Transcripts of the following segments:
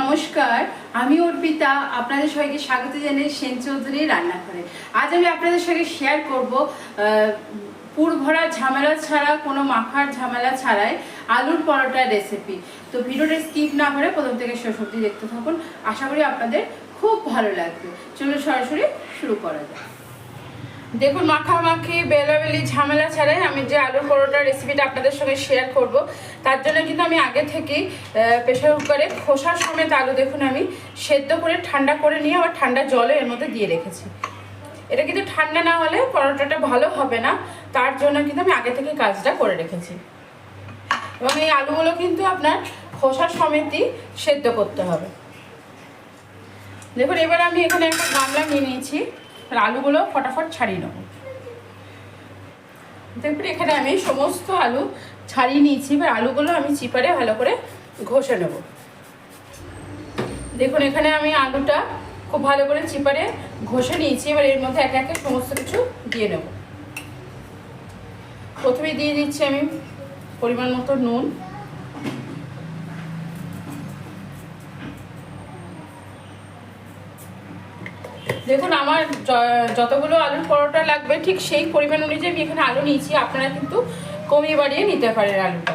নমস্কার, আমি অর্পিতা, আপনাদের সবাইকে স্বাগত জানাই সেন চৌধুরী রান্নাঘরে আজ আমি আপনাদের সঙ্গে শেয়ার করব পুর ভরা ঝামেলা ছাড়া, কোনো মাখার ঝামেলা ছাড়াই আলুর পরোটার রেসিপি তো ভিডিওটা স্কিপ না করে প্রথম থেকে শেষ দেখতে থাকুন। আশা করি আপনাদের খুব ভালো লাগবে। চলুন সরাসরি শুরু করা যাক। দেখুন, মাখামাখি, বেলাবেলি, ঝামেলা ছাড়াই আমি যে আলুর পরোটার রেসিপিটা আপনাদের সঙ্গে শেয়ার করব, তার জন্য কিন্তু আমি আগে থেকেই প্রেশার কুকারে খোসার সমেত আলু দেখুন আমি সেদ্ধ করে ঠান্ডা করে নিয়ে আবার ঠান্ডা জলে এর মধ্যে দিয়ে রেখেছি। এটা কিন্তু ঠান্ডা না হলে পরোটাটা ভালো হবে না, তার জন্য কিন্তু আমি আগে থেকে কাজটা করে রেখেছি। এবং এই আলুগুলো কিন্তু আপনার খোসার সমেতই সেদ্ধ করতে হবে। দেখুন, এবার আমি এখানে একটা গামলা নিয়ে নিয়েছি। আর আলুগুলো ফটাফট ছাড়িয়ে নেব। দেখুন, এখানে আমি সমস্ত আলু ছাড়িয়ে নিয়েছি। এবার আলুগুলো আমি চিপারে ভালো করে ঘষে নেব। দেখুন, এখানে আমি আলুটা খুব ভালো করে চিপারে ঘষে নিয়েছি। এবার এর মধ্যে একে একে সমস্ত কিছু দিয়ে নেব। প্রথমে দিয়ে দিচ্ছি আমি পরিমাণ মতো নুন। দেখুন, আমার যতগুলো আলুর পরোটা লাগবে, ঠিক সেই পরিমাণ অনুযায়ী আমি এখানে আলু নিয়েছি। আপনারা কিন্তু কমিয়ে বাড়িয়ে নিতে পারেন আলুটা।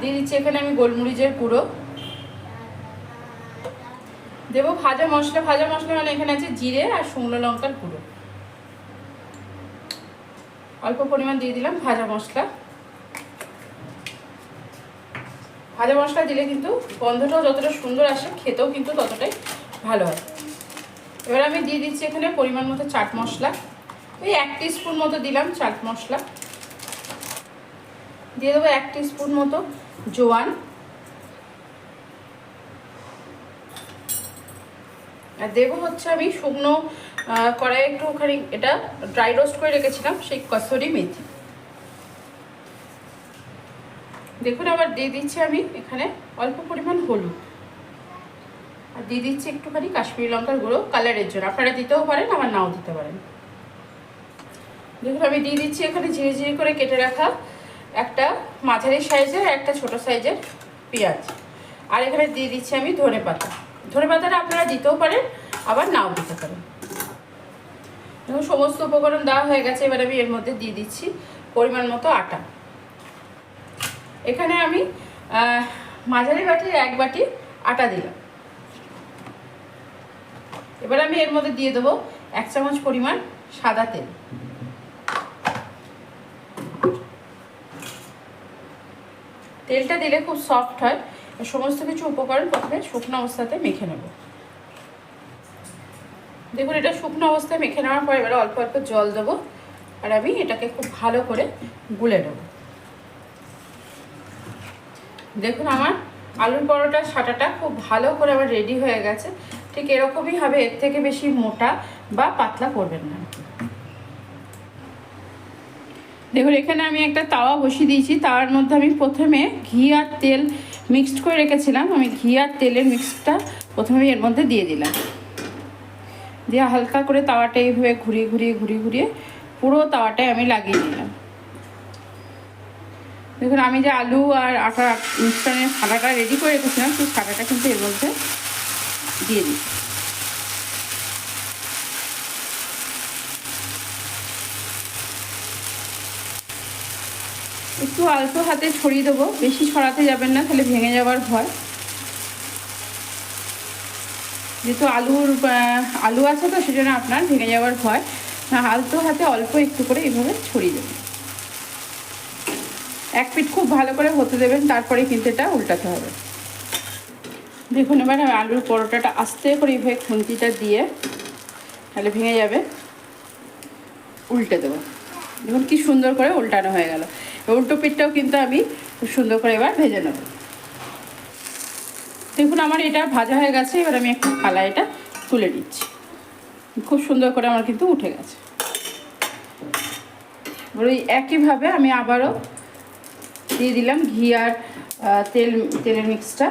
দিয়ে দিচ্ছি এখানে আমি গোলমরিচের গুঁড়ো। দেবো ভাজা মশলা। ভাজা মশলা মানে এখানে আছে জিরে আর শুকনো লঙ্কার গুঁড়ো। অল্প পরিমাণ দিয়ে দিলাম ভাজা মশলা। ভাজা মশলা দিলে কিন্তু গন্ধটাও যতটা সুন্দর আসে, খেতেও কিন্তু ততটাই ভালো হয়। এবার আমি দিয়ে দিচ্ছি এখানে পরিমাণ মতো চাট মশলা। ওই এক স্পুন মতো দিলাম চাট মশলা। দিয়ে দেবো এক স্পুন মতো জোয়ান। আর দেবো হচ্ছে আমি শুকনো আহ, কড়াইয়ে একটুখানি এটা ড্রাই রোস্ট করে রেখেছিলাম সেই কসুরি মেথি। দেখুন আবার দিয়ে দিচ্ছি আমি এখানে অল্প পরিমাণ হলুদ। আর দিয়ে দিচ্ছি একটুখানি কাশ্মীরি লঙ্কার গুঁড়ো, কালারের জন্য। আপনারা দিতেও পারেন, আবার নাও দিতে পারেন। দেখুন, আমি দিয়ে দিচ্ছি এখানে ঝিরে ঝিরে করে কেটে রাখা একটা মাঝারি সাইজের একটা ছোট সাইজের পেঁয়াজ। আর এখানে দিয়ে দিচ্ছি আমি ধনে পাতা। ধনে পাতাটা আপনারা দিতেও পারেন, আবার নাও দিতে পারেন। দেখুন, সমস্ত উপকরণ দেওয়া হয়ে গেছে। এবার আমি এর মধ্যে দিয়ে দিচ্ছি পরিমাণ মতো আটা। এখানে আমি মাঝারি বাটির এক বাটি আটা দিলাম। এবার আমি এর মধ্যে দিয়ে দেবো এক চামচ পরিমাণ সাদা তেল। তেলটা দিলে খুব সফট হয়। সমস্ত কিছু উপকরণ প্রথমে শুকনো অবস্থাতে মেখে নেব। দেখুন, এটা শুকনো অবস্থায় মেখে নেওয়ার পর এবার অল্প অল্প জল দেবো আর আমি এটাকে খুব ভালো করে গুলে নেব। দেখুন, আমার আলুর পরোটা সাটাটা খুব ভালো করে আমার রেডি হয়ে গেছে। ঠিক এরকমই হবে, এর থেকে বেশি মোটা বা পাতলা করবেন না। দেখুন, এখানে আমি একটা তাওয়া বসিয়ে দিয়েছি। তাওয়ার মধ্যে আমি প্রথমে ঘি আর তেল মিক্সড করে রেখেছিলাম। আমি ঘি আর তেলের মিক্সটা প্রথমে এর মধ্যে দিয়ে দিলাম। দিয়ে হালকা করে তাওয়াটা এইভাবে ঘুরিয়ে ঘুরিয়ে ঘুরিয়ে ঘুরিয়ে পুরো তাওয়াটায় আমি লাগিয়ে দিলাম। দেখুন, আমি যে আলু আর আটা মিশ্রণের সাদাটা রেডি করে রেখেছিলাম, সেই সাদাটা কিন্তু এর মধ্যে দিয়ে দিই। একটু অল্প হাতে ছড়িয়ে দেবো। বেশি ছড়াতে যাবেন না, তাহলে ভেঙে যাওয়ার ভয়। যেহেতু আলুর আলু আছে তো, সেজন্য আপনার ভেঙে যাওয়ার ভয়। আলতো হাতে অল্প একটু করে এইভাবে ছড়িয়ে দেবেন। এক পিঠ খুব ভালো করে হতে দেবেন, তারপরে কিন্তু এটা উল্টাতে হবে। দেখুন, এবার আমি আলুর পরোটাটা আস্তে করে এইভাবে খুন্তিটা দিয়ে তাহলে ভেঙে যাবে। উল্টে দেবো। দেখুন কি সুন্দর করে উল্টানো হয়ে গেল। উল্টো পিঠটাও কিন্তু আমি খুব সুন্দর করে এবার ভেজে নেব। দেখুন, আমার এটা ভাজা হয়ে গেছে, এবার আমি একটু থালা এটা তুলে নিচ্ছি। খুব সুন্দর করে আমার কিন্তু উঠে গেছে। এবার ওই একইভাবে আমি আবারও দিয়ে দিলাম ঘি আর তেল, তেলের মিক্সটা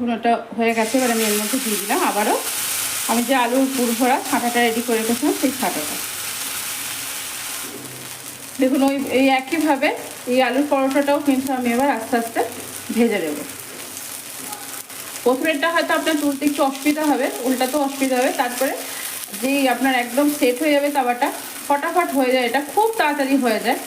ওটা হয়ে গেছে, এবার আমি এর মধ্যে দিয়ে দিলাম আবারও। আমি যে আলুর পুর ভরা ছাঁটাটা রেডি করে রেখেছিলাম সেই ছাঁটাটা। দেখুন, ওই, এই একইভাবে এই আলুর পরোটাটাও কিন্তু আমি এবার আস্তে আস্তে ভেজে দেবো প্রথমেরটা হয়তো আপনার তুলতে একটু অসুবিধা হবে, উল্টাতেও অসুবিধা হবে। তারপরে যেই আপনার একদম সেট হয়ে যাবে তাওয়াটা, ফটাফট হয়ে যায়। এটা খুব তাড়াতাড়ি হয়ে যায়।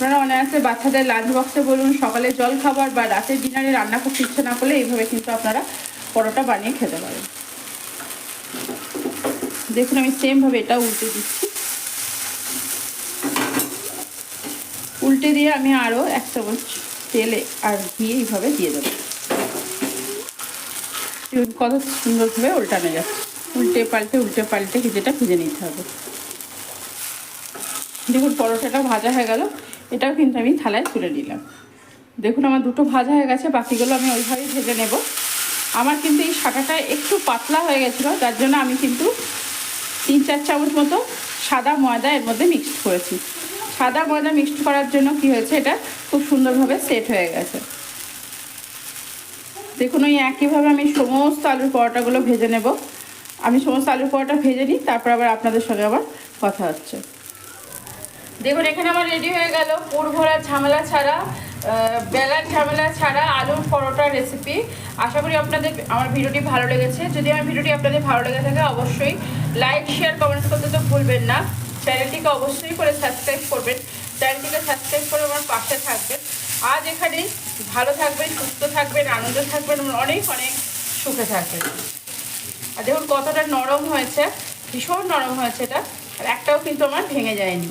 আপনারা অনায়াসে বাচ্চাদের লাঞ্চ বক্সে বলুন, সকালে জল খাবার বা রাতের ডিনারে রান্না করতে ইচ্ছে না করলে এইভাবে কিন্তু আপনারা পরোটা বানিয়ে খেতে পারেন। দেখুন, আমি সেমভাবে এটা উল্টে দিচ্ছি। উল্টে দিয়ে আমি আরও এক চামচ তেলে আর ঘি এইভাবে দিয়ে দেবো। কত সুন্দরভাবে উল্টানো যাচ্ছে। উল্টে পাল্টে উল্টে পাল্টে যেটা ভেজে নিতে হবে। দেখুন, পরোটাটা ভাজা হয়ে গেল। এটাও কিন্তু আমি থালায় তুলে নিলাম। দেখুন, আমার দুটো ভাজা হয়ে গেছে, বাকিগুলো আমি ওইভাবেই ভেজে নেব। আমার কিন্তু এই শাটাটা একটু পাতলা হয়ে গেছিল, যার জন্য আমি কিন্তু তিন চার চামচ মতো সাদা ময়দা এর মধ্যে মিক্সড করেছি। সাদা ময়দা মিক্সড করার জন্য কি হয়েছে, এটা খুব সুন্দরভাবে সেট হয়ে গেছে। দেখুন, ওই একইভাবে আমি সমস্ত আলুর পরোটাগুলো ভেজে নেব। আমি সমস্ত আলুর পরোটা ভেজে নিই, তারপর আবার আপনাদের সঙ্গে আবার কথা হচ্ছে। দেখুন, এখানে আমার রেডি হয়ে গেল পুর ভরা ঝামেলা ছাড়া বেলার ঝামেলা ছাড়া আলুর পরোটার রেসিপি আশা করি আপনাদের, আমার ভিডিওটি ভালো লেগেছে। যদি আমার ভিডিওটি আপনাদের ভালো লেগে থাকে, অবশ্যই লাইক শেয়ার কমেন্টস করতে তো ভুলবেন না। চ্যানেলটিকে অবশ্যই করে সাবস্ক্রাইব করবেন। চ্যানেলটিকে সাবস্ক্রাইব করে আমার পাশে থাকবেন। আজ এখানেই ভালো থাকবেন, সুস্থ থাকবেন, আনন্দ থাকবেন অনেক অনেক সুখে থাকবেন। আর দেখুন, কতটা নরম হয়েছে, ভীষণ নরম হয়েছে এটা, আর একটাও কিন্তু আমার ভেঙে যায়নি।